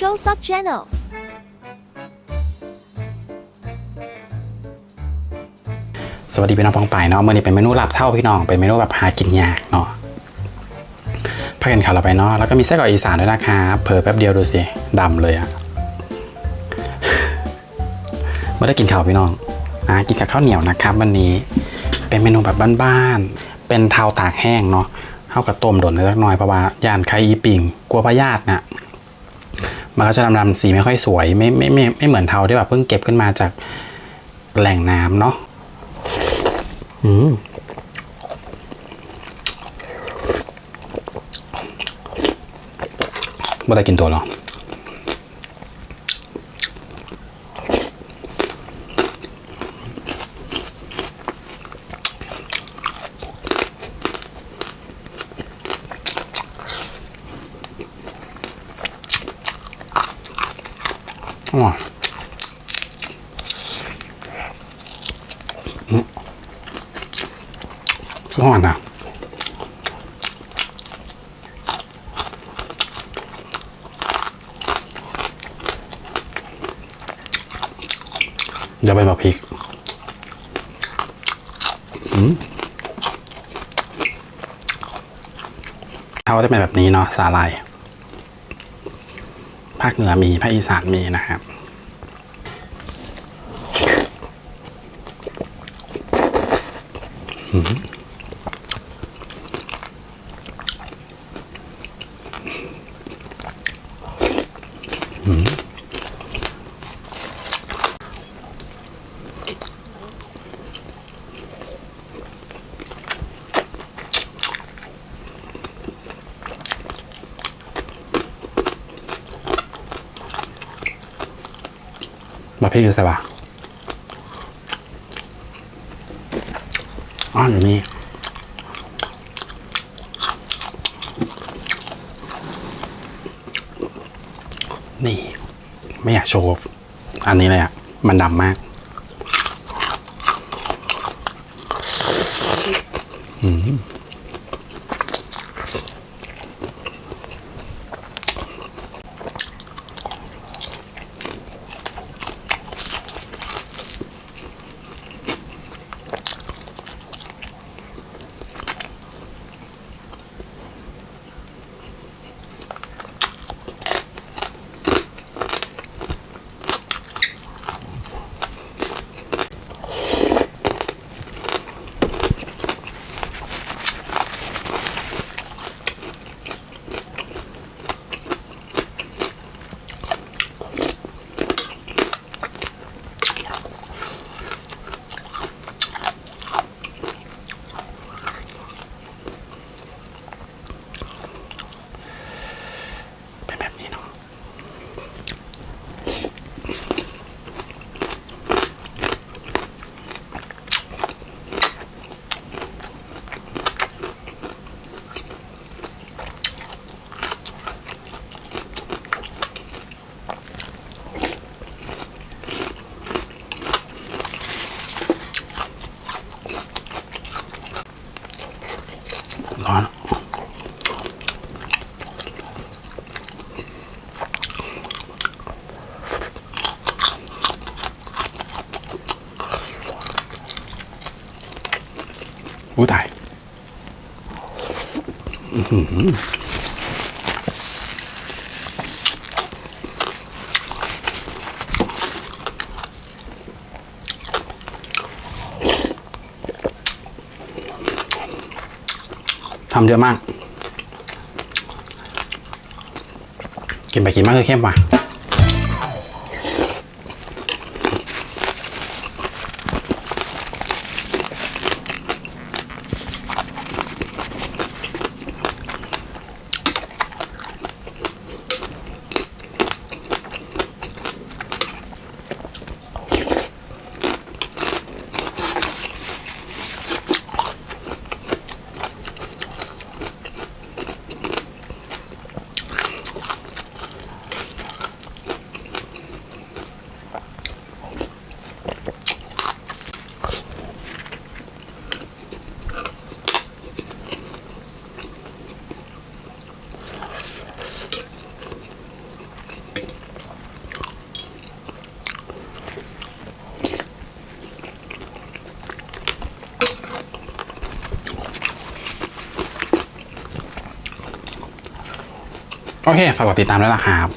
Show Sub Channel สวัสดีพี่น้องปองไปายเนาะเมื่อนี้เป็นเมนูหลับเท่าพี่น้องเป็นเมนูแบบหากินยากเนาะพักกันข่าวเราไปเนาะแล้วก็มีไส้กรอกอีสานด้วยนะครับเผลอแป๊บเดียวดูสิดำเลยอะเมื่อได้กินข้าวพี่น้องอะกินกับข้าวเหนียวนะครับ วันนี้เป็นเมนูแบบบ้านๆเป็นเทาตากแห้งเนาะเข้ากับต้มดนสักหน่อยเพราะว่าย่านไข่อีปิงกลัวพยาธิน่ะ มันก็จะดำๆสีไม่ค่อยสวยไม่ไม่ไม่ไม่เหมือนเทาที่แบบเพิ่งเก็บขึ้นมาจากแหล่งน้ำเนาะอืมไม่ได้กินตัวหรอ ร้อนอะเดี๋ยวไปมาพริกเขาจะเป็นแบบนี้เนาะสาลาย ภาคเหนือมีภาคอีสานมีนะครับม พริกอยู่ใส่ปะอ๋ออยู่นี่นี่ ไม่อยากโชว์ อันนี้เลยอะมันดำมาก อืม อู้ตายทำเยอะมาก กินไปกินมากคือเข้มว่ะ โอเค ฝากกดติดตามด้วยล่ะครับ